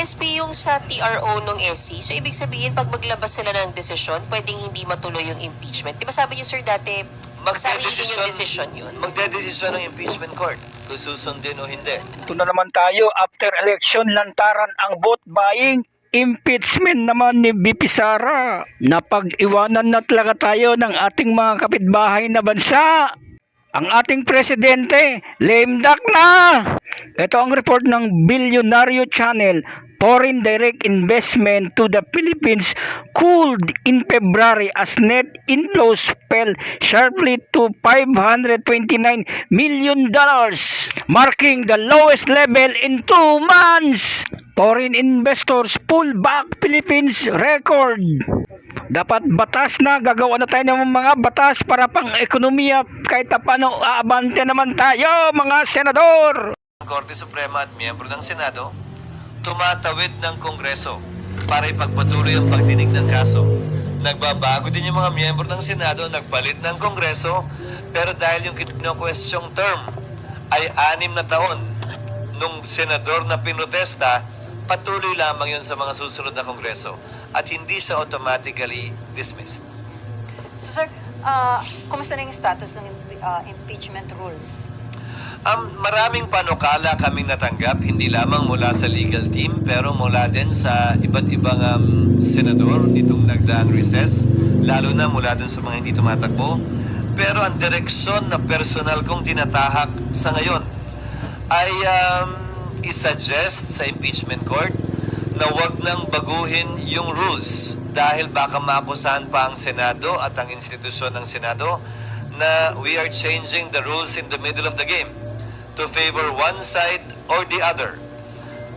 SP yung sa TRO ng SC. So, ibig sabihin, pag maglabas sila ng desisyon, pwedeng hindi matuloy yung impeachment. Di ba sabi niyo, sir, dati, sarili yung desisyon yun? Magdedesisyon ng impeachment court kung susundin o hindi. Ito na naman tayo after election lantaran ang vote buying impeachment naman ni BP Sara. Napag-iwanan na talaga tayo ng ating mga kapitbahay na bansa. Ang ating presidente, lame duck na! Ito ang report ng Billionario Channel. Foreign direct investment to the Philippines cooled in February as net inflows fell sharply to 529 million dollars, marking the lowest level in two months. Foreign investors pull back Philippines record. Dapat batas na, gagawa na tayo ng mga batas para pang ekonomiya kahit paano aabante naman tayo mga senador. Korte Suprema at miyembro ng Senado tumatawid ng Kongreso para ipagpatuloy ang pagdinig ng kaso. Nagbabago din yung mga miyembro ng Senado, nagpalit ng Kongreso, pero dahil yung kino-questioning term ay anim na taon nung senador na pinotesta, patuloy lamang yun sa mga susunod na Kongreso at hindi siya automatically dismissed. So sir, ah, kumusta na yung status ng ah, impeachment rules? Um, maraming panukala kaming natanggap, hindi lamang mula sa legal team, pero mula din sa iba't ibang um, senador itong nagdaang recess, lalo na mula dun sa mga hindi tumatakbo. Pero ang direksyon na personal kong tinatahak sa ngayon ay um, isuggest sa impeachment court na wag nang baguhin yung rules dahil baka maakusahan pa ang Senado at ang institusyon ng Senado na we are changing the rules in the middle of the game to favor one side or the other.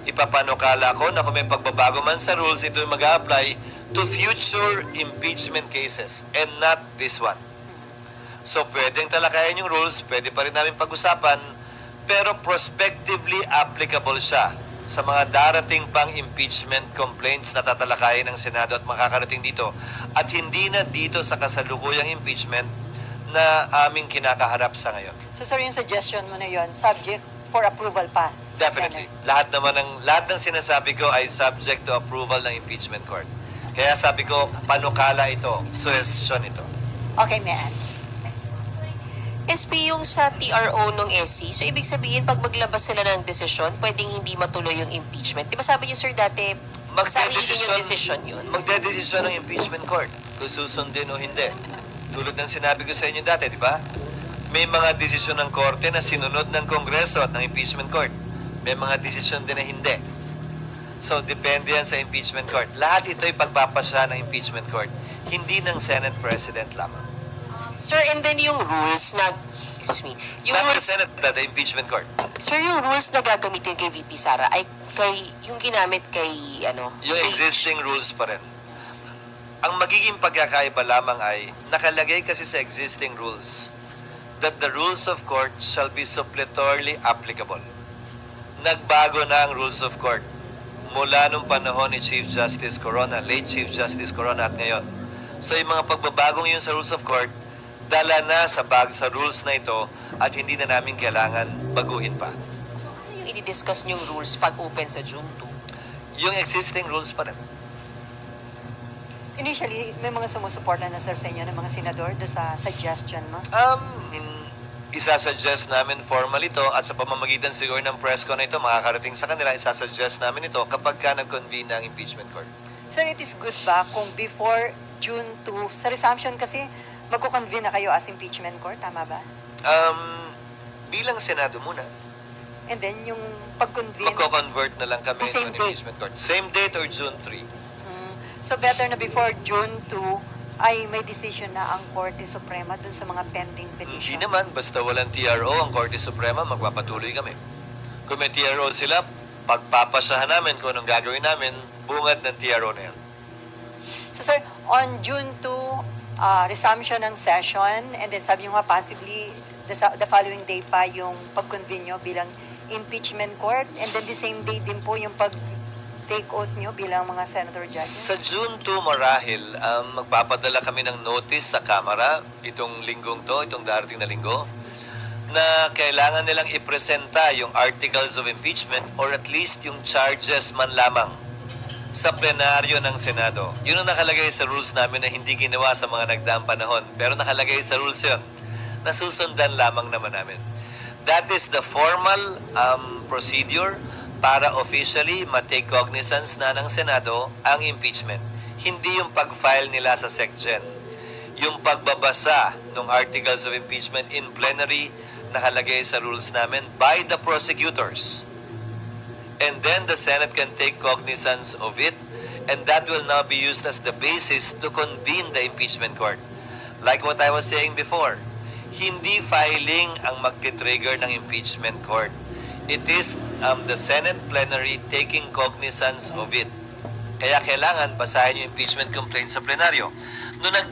Ipapanukala ko na kung may pagbabago man sa rules, ito mag apply to future impeachment cases and not this one. So pwedeng talakayan yung rules, pwede pa rin namin pag-usapan, pero prospectively applicable siya sa mga darating pang impeachment complaints na tatalakayin ng Senado at makakarating dito. At hindi na dito sa kasalukuyang impeachment na aming kinakaharap sa ngayon. So sir, yung suggestion mo na yon, subject for approval pa. sa Definitely. Senate. Lahat naman ng lahat ng sinasabi ko ay subject to approval ng impeachment court. Kaya sabi ko, panukala ito, suggestion ito. Okay, ma'am. SP yung sa TRO ng SC. So, ibig sabihin, pag maglabas sila ng desisyon, pwedeng hindi matuloy yung impeachment. Di ba sabi niyo, sir, dati, sarili yung desisyon yun? Magdedesisyon ng impeachment court kung susundin o hindi. Tulad ng sinabi ko sa inyo dati, di ba? May mga desisyon ng korte na sinunod ng Kongreso at ng impeachment court. May mga desisyon din na hindi. So, depende yan sa impeachment court. Lahat ito ay pagpapasya ng impeachment court, hindi ng Senate President lamang. Sir, and then yung rules na, excuse me, yung Not the rules, Senate, the impeachment court. sir, yung rules na gagamitin kay VP Sara ay kay, yung ginamit kay, ano, Yung kay- existing rules pa rin. Ang magiging pagkakaiba lamang ay nakalagay kasi sa existing rules that the rules of court shall be suppletorily applicable. Nagbago na ang rules of court mula nung panahon ni Chief Justice Corona, late Chief Justice Corona at ngayon. So yung mga pagbabagong yun sa rules of court, dala na sa bag sa rules na ito at hindi na namin kailangan baguhin pa. Ano yung i-discuss yung rules pag open sa June 2? Yung existing rules pa rin. Initially, may mga sumusuporta na sir sa inyo ng mga senador do sa suggestion mo. Um, in, isasuggest namin formal ito at sa pamamagitan siguro ng press ko na ito, makakarating sa kanila, isasuggest namin ito kapag ka nag-convene ng impeachment court. Sir, it is good ba kung before June 2, sa resumption kasi, magko-convene na kayo as impeachment court, tama ba? Um, bilang Senado muna, And then, yung pag-convene, magko-convert na lang kami The same date. impeachment court. Same date or June 3. So better na before June 2, ay may decision na ang Korte Suprema dun sa mga pending Hindi petition. naman, basta walang TRO ang Korte Suprema, magpapatuloy kami. Kung may TRO sila, pagpapasahan namin kung anong gagawin namin, bungad ng TRO na yan. So sir, on June 2, uh, resumption ng session, and then sabi nyo nga possibly the, the following day pa yung pag-convene nyo bilang impeachment court, and then the same day din po yung pag-take oath nyo bilang mga senator judges. Sa June 2 marahil, um, magpapadala kami ng notice sa Kamara itong linggong to, itong darating na linggo, na kailangan nilang ipresenta yung articles of impeachment or at least yung charges man lamang sa plenaryo ng Senado. Yun ang nakalagay sa rules namin na hindi ginawa sa mga nagdaang panahon. Pero nakalagay sa rules yun. Nasusundan lamang naman namin. That is the formal um, procedure para officially matake cognizance na ng Senado ang impeachment. Hindi yung pag-file nila sa SecGen. Yung pagbabasa ng articles of impeachment in plenary nakalagay sa rules namin by the prosecutors and then the Senate can take cognizance of it, and that will now be used as the basis to convene the impeachment court. Like what I was saying before, hindi filing ang magti-trigger ng impeachment court. It is um, the Senate plenary taking cognizance of it. Kaya kailangan basahin yung impeachment complaint sa plenaryo. Noong